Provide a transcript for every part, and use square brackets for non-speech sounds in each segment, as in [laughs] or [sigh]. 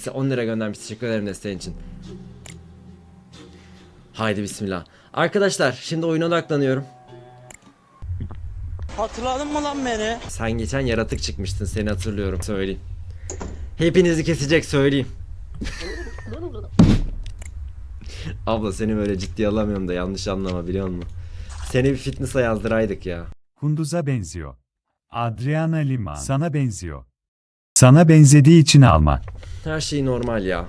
Size 10 lira göndermiş. Teşekkür ederim desteğin için. Haydi bismillah. Arkadaşlar şimdi oyuna odaklanıyorum. Hatırladın mı lan beni? Sen geçen yaratık çıkmıştın seni hatırlıyorum söyleyeyim. Hepinizi kesecek söyleyeyim. [laughs] Abla seni böyle ciddiye alamıyorum da yanlış anlama biliyor musun? Seni bir fitness'a yazdıraydık ya. Kunduz'a benziyor. Adriana Lima sana benziyor. Sana benzediği için alma. Her şey normal ya.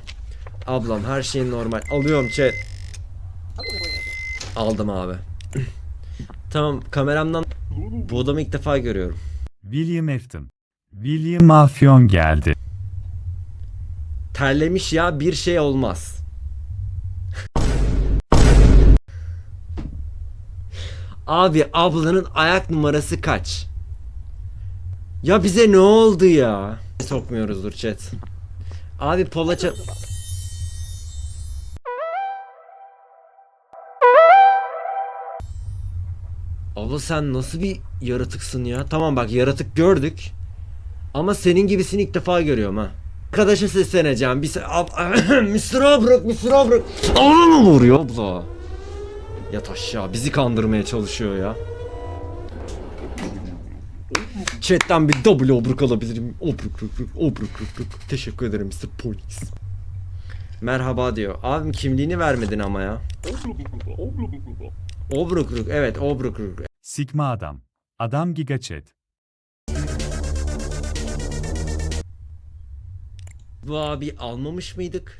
Ablam her şey normal. Alıyorum chat. Aldım abi. [clears throat] tamam kameramdan bu adamı ilk defa görüyorum. William Afton. William Afyon geldi. Terlemiş ya bir şey olmaz. [laughs] Abi ablanın ayak numarası kaç? Ya bize ne oldu ya? Sokmuyoruzdur chat. Abi Polaça... Abla sen nasıl bir yaratıksın ya? Tamam bak yaratık gördük. Ama senin gibisini ilk defa görüyorum ha. Arkadaşa sesleneceğim. Bir se Ab- [coughs] Mr. Abruk, Mr. Abruk. Ağına mı vuruyor abla? Yat aşağı. Bizi kandırmaya çalışıyor ya. Chat'ten bir double obruk alabilirim. Obruk ruk ruk, obruk ruk ruk. Teşekkür ederim Mr. Polis. Merhaba diyor. Abim kimliğini vermedin ama ya. Obruk ruk. Evet obruk ruk. Sigma adam. Adam Giga Chat. Bu abi almamış mıydık?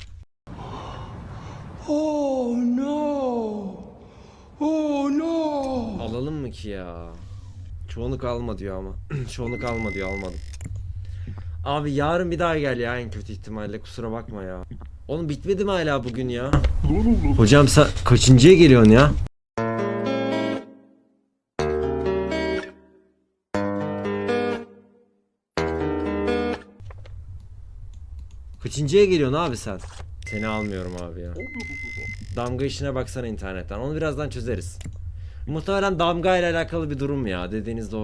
Oh no. Oh no. Alalım mı ki ya? Çoğunluk alma diyor ama. [clears throat] Çoğunluk alma diyor almadım. Abi yarın bir daha gel ya en kötü ihtimalle kusura bakma ya. Oğlum bitmedi mi hala bugün ya? Hocam sen kaçıncıya geliyorsun ya? Kaçıncıya geliyorsun abi sen? Seni almıyorum abi ya. Damga işine baksana internetten. Onu birazdan çözeriz. Muhtemelen damga ile alakalı bir durum ya. Dediğiniz doğru.